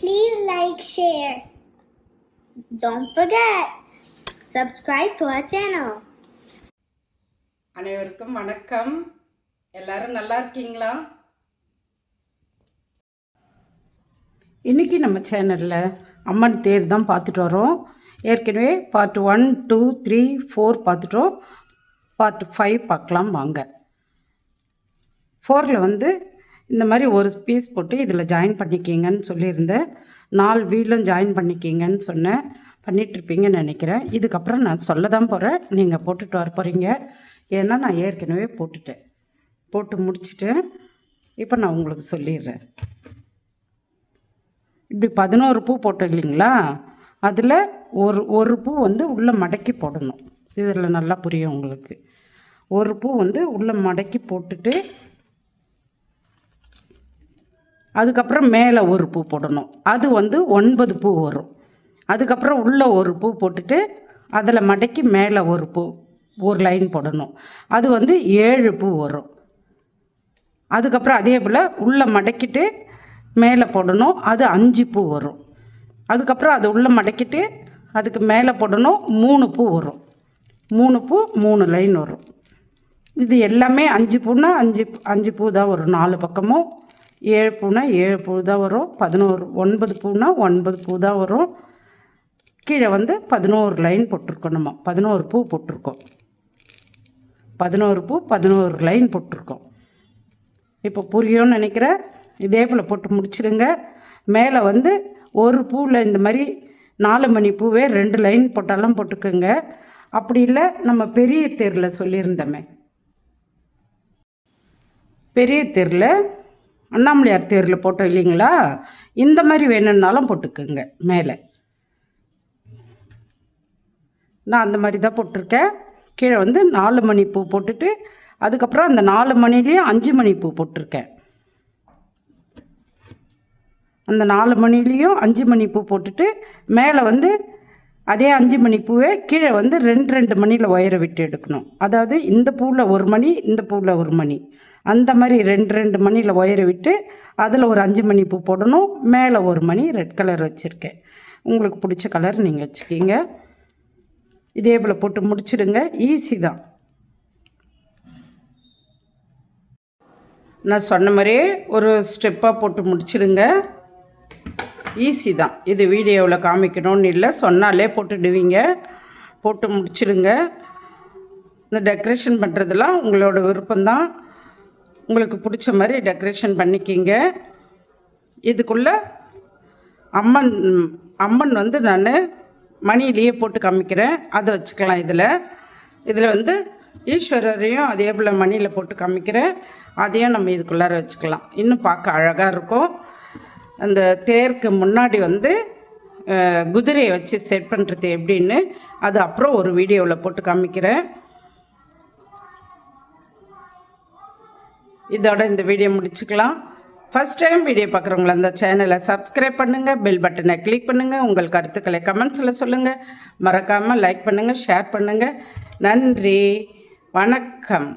Please like, share. Don't forget, subscribe to our channel. அனைவருக்கும் வணக்கம். எல்லாரும் நல்லா இருக்கீங்களா? இன்றைக்கி நம்ம சேனலில் அம்மன் தேர் தான் பார்த்துட்டு வரோம். ஏற்கனவே part one two three four பார்த்துட்டோம். பார்ட் ஃபைவ் பார்க்கலாம் வாங்க. ஃபோரில் வந்து இந்த மாதிரி ஒரு பீஸ் போட்டு இதில் ஜாயின் பண்ணிக்கிங்கன்னு சொல்லியிருந்தேன். நாலு வீலும் ஜாயின் பண்ணிக்கிங்கன்னு சொன்னேன். பண்ணிகிட்ருப்பீங்கன்னு நினைக்கிறேன். இதுக்கப்புறம் நான் சொல்ல தான் போகிறேன் நீங்கள் போட்டுட்டு வர போகிறீங்க ஏன்னா நான் ஏற்கனவே போட்டுட்டேன். போட்டு முடிச்சிட்டேன் இப்போ நான் உங்களுக்கு சொல்லிடுறேன். இப்படி பதினோரு பூ போட்டோம் இல்லைங்களா? அதில் ஒரு ஒரு பூ வந்து உள்ளே மடக்கி போடணும். இதில் நல்லா புரியும் உங்களுக்கு. ஒரு பூ வந்து உள்ளே மடக்கி போட்டுட்டு அதுக்கப்புறம் மேலே ஒரு பூ போடணும். அது வந்து ஒன்பது பூ வரும். அதுக்கப்புறம் உள்ளே ஒரு பூ போட்டுட்டு அதில் மடக்கி மேலே ஒரு பூ ஒரு லைன் போடணும். அது வந்து ஏழு பூ வரும். அதுக்கப்புறம் அதே போல் உள்ளே மடக்கிட்டு மேலே போடணும். அது அஞ்சு பூ வரும். அதுக்கப்புறம் அது உள்ளே மடக்கிட்டு அதுக்கு மேலே போடணும். மூணு பூ வரும். மூணு பூ மூணு லைன் வரும். இது எல்லாமே அஞ்சு பூன்னா அஞ்சு அஞ்சு பூ தான் வரும். நாலு பக்கமும். ஏழு பூனா ஏழு பூ தான் வரும். பதினோரு ஒன்பது பூனா ஒன்பது பூ தான் வரும். கீழே வந்து பதினோரு லைன் போட்டிருக்கோம் நம்ம பதினோரு பூ போட்டிருக்கோம். பதினோரு பூ பதினோரு லைன் போட்டிருக்கோம். இப்போ புரியும்னு நினைக்கிறேன் இதே போல் போட்டு முடிச்சிடுங்க மேலே வந்து ஒரு பூவில் இந்த மாதிரி நாலு மணி பூவே ரெண்டு லைன் போட்டாலும் போட்டுக்கோங்க. அப்படி இல்லை நம்ம பெரிய தேரில் சொல்லியிருந்தோமே. பெரிய தேரில் அண்ணாமலையார் தேரில் போட்டோம் இல்லைங்களா? இந்த மாதிரி வேணும்னாலும் போட்டுக்கோங்க மேலே. நான் அந்த மாதிரி தான் போட்டிருக்கேன். கீழே வந்து நாலு மணி பூ போட்டுட்டு அதுக்கப்புறம் அந்த நாலு மணிலேயும் அஞ்சு மணி பூ போட்டிருக்கேன். அந்த நாலு மணிலேயும் அஞ்சு மணி பூ போட்டுட்டு மேலே வந்து அதே அஞ்சு மணி பூவே கீழே வந்து ரெண்டு ரெண்டு மணியில் ஒயரை விட்டு எடுக்கணும். அதாவது இந்த பூவில் ஒரு மணி இந்த பூவில் ஒரு மணி. அந்த மாதிரி ரெண்டு ரெண்டு மணியில் ஒயரை விட்டு அதில் ஒரு அஞ்சு மணி பூ போடணும். மேலே ஒரு மணி ரெட் கலர் வச்சுருக்கேன். உங்களுக்கு பிடிச்ச கலர் நீங்கள் வச்சுக்கிங்க. இதே போல் போட்டு முடிச்சிடுங்க. ஈஸி தான். நான் சொன்ன மாதிரியே ஒரு ஸ்டெப்பாக போட்டு முடிச்சிடுங்க. ஈஸி தான். இது வீடியோவில் காமிக்கணும்னு இல்லை. சொன்னாலே போட்டுடுவீங்க. போட்டு முடிச்சிடுங்க. இந்த டெக்கரேஷன் பண்ணுறதெல்லாம் உங்களோட விருப்பம்தான். உங்களுக்கு பிடிச்ச மாதிரி டெக்கரேஷன் பண்ணிக்கிங்க. இதுக்குள்ளே அம்மன் அம்மன் வந்து நான் மணிலேயே போட்டு காமிக்கிறேன். அதை வச்சுக்கலாம் இதில். இதில் வந்து ஈஸ்வரரையும் அதே போல் மணியில் போட்டு காமிக்கிறேன். அதையும் நம்ம இதுக்குள்ளார வச்சுக்கலாம். இன்னும் பார்க்க அழகாக இருக்கும். அந்த தேருக்கு முன்னாடி வந்து குதிரையை வச்சு செட் பண்ணுறது எப்படின்னு அது அப்புறம் ஒரு வீடியோவில் போட்டு காமிக்கிறேன். இதோட இந்த வீடியோ முடிச்சுக்கலாம். ஃபஸ்ட் டைம் வீடியோ பார்க்குறவங்கள அந்த சேனலை சப்ஸ்கிரைப் பண்ணுங்கள் பெல் பட்டனை கிளிக் பண்ணுங்கள் உங்கள் கருத்துக்களை கமெண்ட்ஸில் சொல்லுங்கள் மறக்காமல் லைக் பண்ணுங்கள் ஷேர் பண்ணுங்கள் நன்றி வணக்கம்.